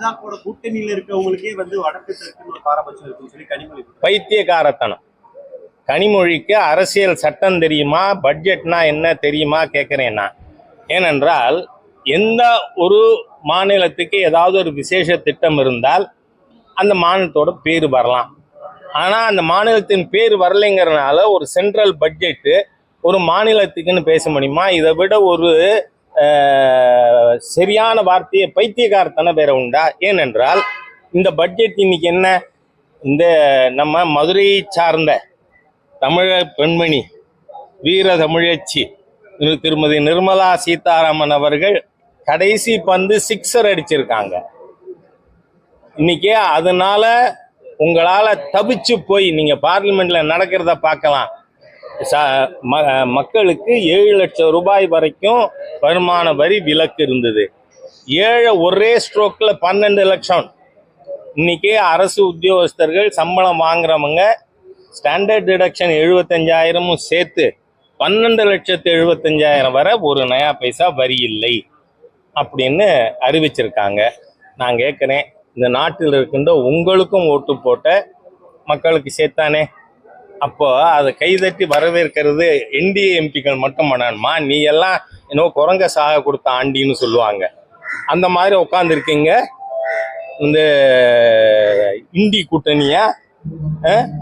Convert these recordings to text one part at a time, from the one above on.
பாஜகவோட கூட்டணியில இருக்கவங்களுக்கே வந்து வடக்கு தெற்குன்னு பாரபட்சம் இருக்குன்னு சொல்லி கனிமொழி பைத்தியக்காரத்தனம். கனிமொழிக்கு அரசியல் சட்டம் தெரியுமா? பட்ஜெட்னா என்ன தெரியுமா? கேட்குறேன்னா ஏனென்றால் எந்த ஒரு மாநிலத்துக்கு ஏதாவது ஒரு விசேஷ திட்டம் இருந்தால் அந்த மாநிலத்தோட பேர் வரலாம். ஆனால் அந்த மாநிலத்தின் பேர் வரலைங்கிறனால ஒரு சென்ட்ரல் பட்ஜெட்டு ஒரு மாநிலத்துக்குன்னு பேச முடியுமா? இதை விட ஒரு சரியான வார்த்தையை பைத்தியக்காரத்தனம் வேற உண்டா? ஏனென்றால் இந்த பட்ஜெட் இன்னைக்கு என்ன? இந்த நம்ம மதுரையை சார்ந்த தமிழ பெண்மணி வீர தமிழச்சி திருமதி நிர்மலா சீதாராமன் அவர்கள் கடைசி பந்து சிக்ஸர் அடிச்சிருக்காங்க. இன்னைக்கு அதனால உங்களால் தவிச்சு போய் நீங்கள் பார்லிமெண்ட்ல நடக்கிறத பார்க்கலாம். ம- மக்களுக்கு ஏழு லட்சம் ரூபாய் வரைக்கும் வருமான வரி விலக்கு இருந்தது. ஏழை ஒரே ஸ்ட்ரோக்கில் பன்னெண்டு லட்சம். இன்னைக்கு அரசு உத்தியோகஸ்தர்கள் சம்பளம் வாங்குறவங்க ஸ்டாண்டர்ட் டிடக்ஷன் எழுபத்தஞ்சாயிரமும் சேர்த்து பன்னெண்டு லட்சத்து எழுபத்தஞ்சாயிரம் வரை ஒரு நயா பைசா வரி இல்லை அப்படின்னு அறிவிச்சிருக்காங்க. நான் கேட்குறேன் இந்த நாட்டில் இருக்கின்ற உங்களுக்கும் ஓட்டு போட்ட மக்களுக்கு சேர்த்தானே? அப்போ அதை கைதட்டி வரவேற்கிறது என்டிஏ எம்பிக்கள் மட்டும்? பண்ணணுமா நீ எல்லாம் இன்னும் குரங்க சாக கொடுத்த ஆண்டின்னு சொல்லுவாங்க. அந்த மாதிரி உட்காந்துருக்கீங்க இந்த இந்தி கூட்டணியா?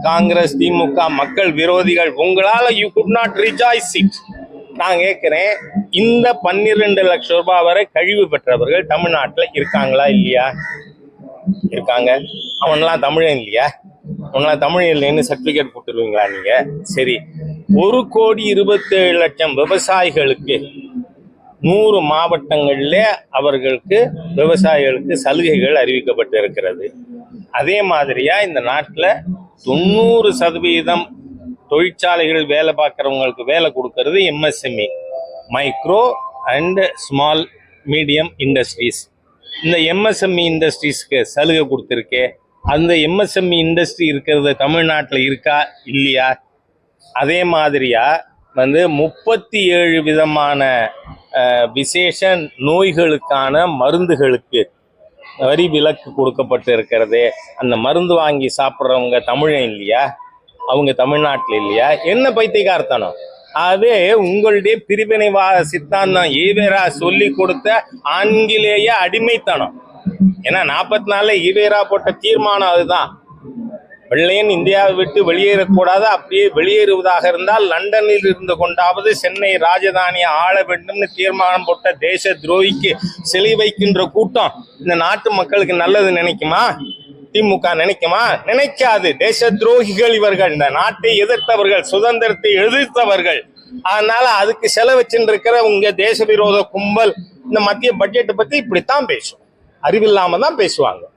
காங்கிரஸ் திமுக மக்கள் விரோதிகள் உங்களால you could not rejoice it நான் கேட்கிறேன் இந்த பன்னிரெண்டு லட்சம் ரூபாய் வரை கழிவு பெற்றவர்கள் தமிழ்நாட்டில் இருக்காங்களா இல்லையா? இருக்காங்க. அவன்லாம் தமிழன் இல்லையா? அவன்லாம் தமிழ் இல்லைன்னு சர்டிஃபிகேட் கொடுத்துருவீங்களா நீங்கள் சரி. ஒரு கோடி இருபத்தேழு லட்சம் விவசாயிகளுக்கு நூறு மாவட்டங்களில் அவர்களுக்கு விவசாயிகளுக்கு சலுகைகள் அறிவிக்கப்பட்டு இருக்கிறது அதே மாதிரியாக இந்த நாட்டில் தொண்ணூறு சதவீதம் தொழிற்சாலைகள் வேலை பார்க்குறவங்களுக்கு வேலை கொடுக்கறது MSME micro and small medium industries. இந்த எம்எஸ்எம்இ இண்டஸ்ட்ரீஸ்க்கு சலுகை கொடுத்துருக்கே அந்த எம்எஸ்எம்இ இண்டஸ்ட்ரி இருக்கிறது தமிழ்நாட்டில் இருக்கா இல்லையா? அதே மாதிரியாக வந்து முப்பத்தி ஏழு விதமான விசேஷ நோய்களுக்கான மருந்துகளுக்கு வரி விலக்கு கொடுக்கப்பட்டு இருக்கிறது அந்த மருந்து வாங்கி சாப்பிட்றவங்க தமிழன் இல்லையா? அவங்க தமிழ்நாட்டில் இல்லையா? என்ன பைத்தியக்காரத்தனம்? அது உங்களுடைய பிரிவினைவாத சித்தாந்தம். ஈவேரா சொல்லி கொடுத்த ஆங்கிலேய அடிமைத்தனம். ஏன்னா நாற்பத்தி நாலுல ஈவேரா போட்ட தீர்மானம் அதுதான். வெள்ளையன் இந்தியாவை விட்டு வெளியேறக்கூடாது அப்படியே வெளியேறுவதாக இருந்தால் லண்டனில் இருந்து கொண்டாவது சென்னை ராஜதானியை ஆள வேண்டும்னு தீர்மானம் போட்ட தேச துரோகிக்கு சிலை வைக்கின்ற கூட்டம் இந்த நாட்டு மக்களுக்கு நல்லது நினைக்குமா? திமுக நினைக்குமா? நினைக்காது. தேச துரோகிகள் இவர்கள். இந்த நாட்டை எதிர்த்தவர்கள் சுதந்திரத்தை எதிர்த்தவர்கள். அதனால அதுக்கு செலவச்சுட்டு உங்க தேச விரோத கும்பல் இந்த மத்திய பட்ஜெட்டை பத்தி இப்படித்தான் பேசும். அறிவில்லாம தான் பேசுவாங்க.